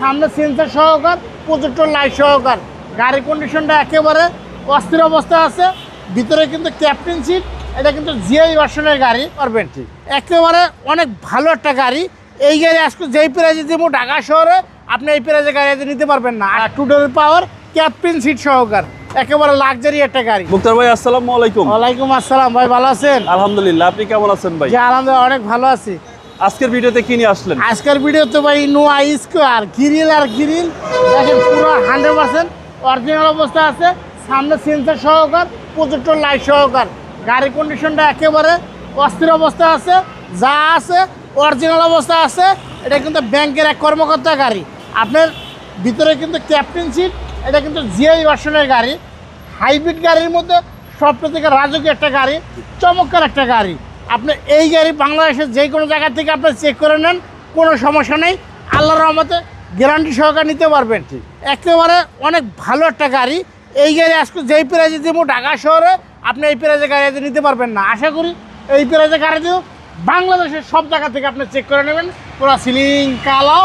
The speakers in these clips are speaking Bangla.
সামনে সেন্সার সহকার প্রজেক্টর লাইট সহকার। গাড়ির কন্ডিশনটা একেবারে অস্থির অবস্থায় আছে। ভিতরে কিন্তু ক্যাপ্টেন সিট এটা কিন্তু জিআই ভার্সনের গাড়ি পারবেন? ঠিক একেবারে অনেক ভালো একটা গাড়ি। এই গাড়ি আজকে যেই প্রাইজে দিব ঢাকা শহরে আপনি এই প্রাইজে গাড়ি নিতে পারবেন না। আর two door power captain seat সহকার। একেবারে লাক্সারি একটা গাড়ি। মুক্তার ভাই আসসালামু আলাইকুম। ওয়ালাইকুম আসসালাম ভাই ভালো আছেন? আলহামদুলিল্লাহ আপনি কেমন আছেন ভাই? জি আলহামদুলিল্লাহ অনেক ভালো আছি। আজকের ভিডিওতে কি নিয়ে আসলেন? আজকের ভিডিও তো ভাই নোয়া স্কোয়ার, গ্রিল আর গ্রিল। দেখেন পুরো হান্ড্রেড পার্সেন্ট অরিজিনাল অবস্থা আছে। সামনে সেন্সার সহকার প্রজেক্টর লাইট সহকার। গাড়ির কন্ডিশনটা একেবারে অস্থির অবস্থা আছে। যা আছে অরিজিনাল অবস্থা আছে। এটা কিন্তু ব্যাংকের এক কর্মকর্তা গাড়ি। আপনার ভিতরে কিন্তু ক্যাপ্টেন সিট এটা কিন্তু জিআই ভার্সনের গাড়ি। হাইব্রিড গাড়ির মধ্যে সবটা থেকে রাজকীয় একটা গাড়ি, চমৎকার একটা গাড়ি। আপনি এই গাড়ি বাংলাদেশের যে কোনো জায়গা থেকে আপনি চেক করে নেন কোনো সমস্যা নেই। আল্লাহর রহমতে গ্যারান্টি সহকারে নিতে পারবেন। একেবারে অনেক ভালো একটা গাড়ি। এই গাড়ি আজকে যেই প্রাইজে দিব ঢাকা শহরে আপনি এই প্রাইজে গাড়ি আজকে নিতে পারবেন না। আশা করি এই প্রাইজে গাড়ি দিব বাংলাদেশের সব জায়গা থেকে আপনি চেক করে নেবেন। পুরো সিলিং কালো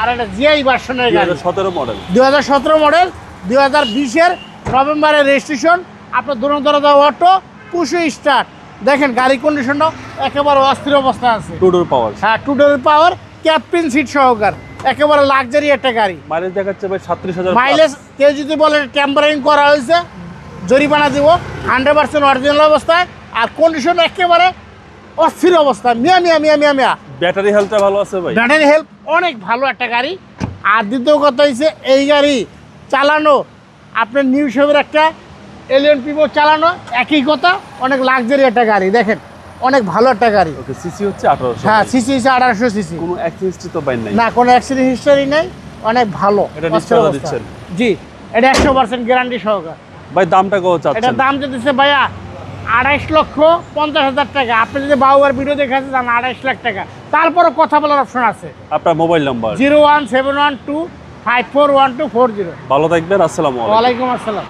আর একটা জিআই ভার্সনের গাড়ি। সতেরো মডেল দু হাজার সতেরো মডেল দু হাজার বিশের নভেম্বরের রেজিস্ট্রেশন আপনার দুরন্তরতা অটো পুশো স্টার্ট দেখেন গাড়ি কন্ডিশনটাও একেবারে অস্থির অবস্থা আছে। টু ডোর পাওয়ার হ্যাঁ two door power captain seat সহকার। একেবারে লাক্সারি একটা গাড়ি। মাইলেজ দেখাচ্ছে ভাই সাত্রিশ হাজার মাইলেজ কেউ যদি বলে টেম্পারিং করা হয়েছে জরিমানা দিব হান্ড্রেড পার্সেন্ট অরিজিনাল অবস্থায় আর কন্ডিশন একেবারে অস্থির অবস্থা মিয়া মিয়া মিয়া মিয়া মিয়া। ব্যাটারি হেলথটা ভালো আছে ভাই। ব্যাটারি হেল্প অনেক ভালো একটা গাড়ি। আর দ্বিতীয় কথা হচ্ছে এই গাড়ি চালানো আপনার নিউ শেপের একটা এলিয়ন পিপো চালানো একই কথা অনেক লাক্সারি একটা গাড়ি দেখেন অনেক ভালো একটা গাড়ি। ওকে সিসি হচ্ছে আঠারোশো হ্যাঁ সিসি হিসেবে আঠারোশো সিসি কোনো অ্যাক্সিডেন্ট তো বাইন নাই। না কোনো অ্যাক্সিডেন্ট হিস্টোরি নেই অনেক ভালো এটা নিশ্চয়তা দিচ্ছেন? জি এটা একশো পার্সেন্ট গ্যারান্টি সহকার। ভাই দামটা কত চাচ্ছেন? দাম দিতেছে ভাইয়া আড়াইশ লক্ষ পঞ্চাশ হাজার টাকা। আপনি যদি বাউবার ভিডিও দেখে আসেন তাহলে আড়াইশ লাখ টাকা। তারপরে কথা বলার অপশন আছে। আপনার mobile number zero one seven one two five four one two four zero. ভালো থাকবেন আসসালামু আলাইকুম। আসসালাম।